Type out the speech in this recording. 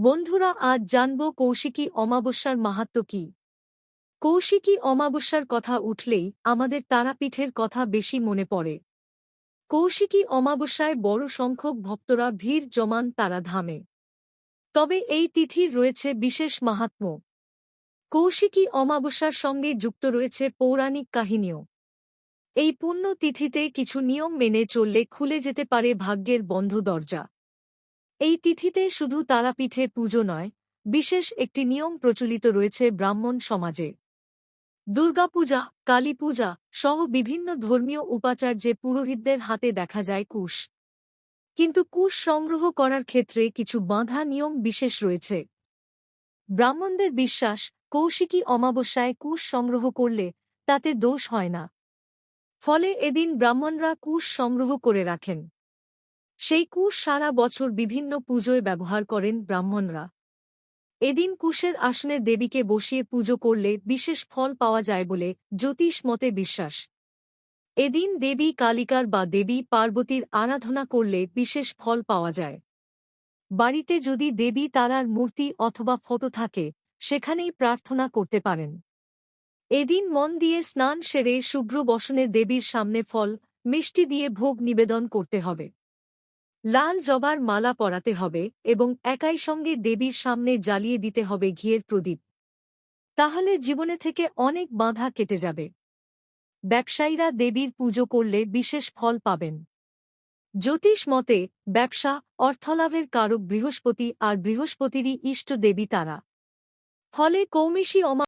বন্ধুরা, আজ জানব কৌশিকী অমাবস্যার মাহাত্ম কি। কৌশিকী অমাবস্যার কথা উঠলেই আমাদের তারাপীঠের কথা বেশি মনে পড়ে। কৌশিকী অমাবস্যায় বড় সংখ্যক ভক্তরা ভিড় জমান তারা ধামে তবে এই তিথির রয়েছে বিশেষ মাহাত্ম্য কৌশিকী অমাবস্যার সঙ্গে যুক্ত রয়েছে পৌরাণিক কাহিনীও। এই পুণ্য তিথিতে কিছু নিয়ম মেনে চললে খুলে যেতে পারে ভাগ্যের বন্ধ দরজা। এই তিথিতে শুধু তারাপীঠে পুজো নয়, বিশেষ একটি নিয়ম প্রচলিত রয়েছে ব্রাহ্মণ সমাজে। দুর্গাপূজা, কালীপূজা সহ বিভিন্ন ধর্মীয় উপাচার্যে পুরোহিতদের হাতে দেখা যায় কুশ। কিন্তু কুশ সংগ্রহ করার ক্ষেত্রে কিছু বাঁধা নিয়ম বিশেষ রয়েছে। ব্রাহ্মণদের বিশ্বাস, কৌশিকী অমাবস্যায় কুশ সংগ্রহ করলে তাতে দোষ হয় না। ফলে এদিন ব্রাহ্মণরা কুশ সংগ্রহ করে রাখেন। সেই কুশ সারা বছর বিভিন্ন পুজোয় ব্যবহার করেন ব্রাহ্মণরা। এদিন কুশের আসনে দেবীকে বসিয়ে পুজো করলে বিশেষ ফল পাওয়া যায় বলে জ্যোতিষ মতে বিশ্বাস। এদিন দেবী কালিকার বা দেবী পার্বতীর আরাধনা করলে বিশেষ ফল পাওয়া যায়। বাড়িতে যদি দেবী তারার মূর্তি অথবা ফটো থাকে, সেখানেই প্রার্থনা করতে পারেন। এদিন মন দিয়ে স্নান সেরে শুভ্র বসনে দেবীর সামনে ফল, মিষ্টি দিয়ে ভোগ নিবেদন করতে হবে। লাল জবার মালা পরাতে হবে এবং একাই সঙ্গে দেবীর সামনে জ্বালিয়ে দিতে হবে ঘিয়ের প্রদীপ। তাহলে জীবনে থেকে অনেক বাধা কেটে যাবে। ব্যবসায়ীরা দেবীর পুজো করলে বিশেষ ফল পাবেন। জ্যোতিষ মতে, ব্যবসা, অর্থলাভের কারক বৃহস্পতি আর বৃহস্পতিরই ইষ্ট দেবী তারা। ফলে কৌমিশী অমা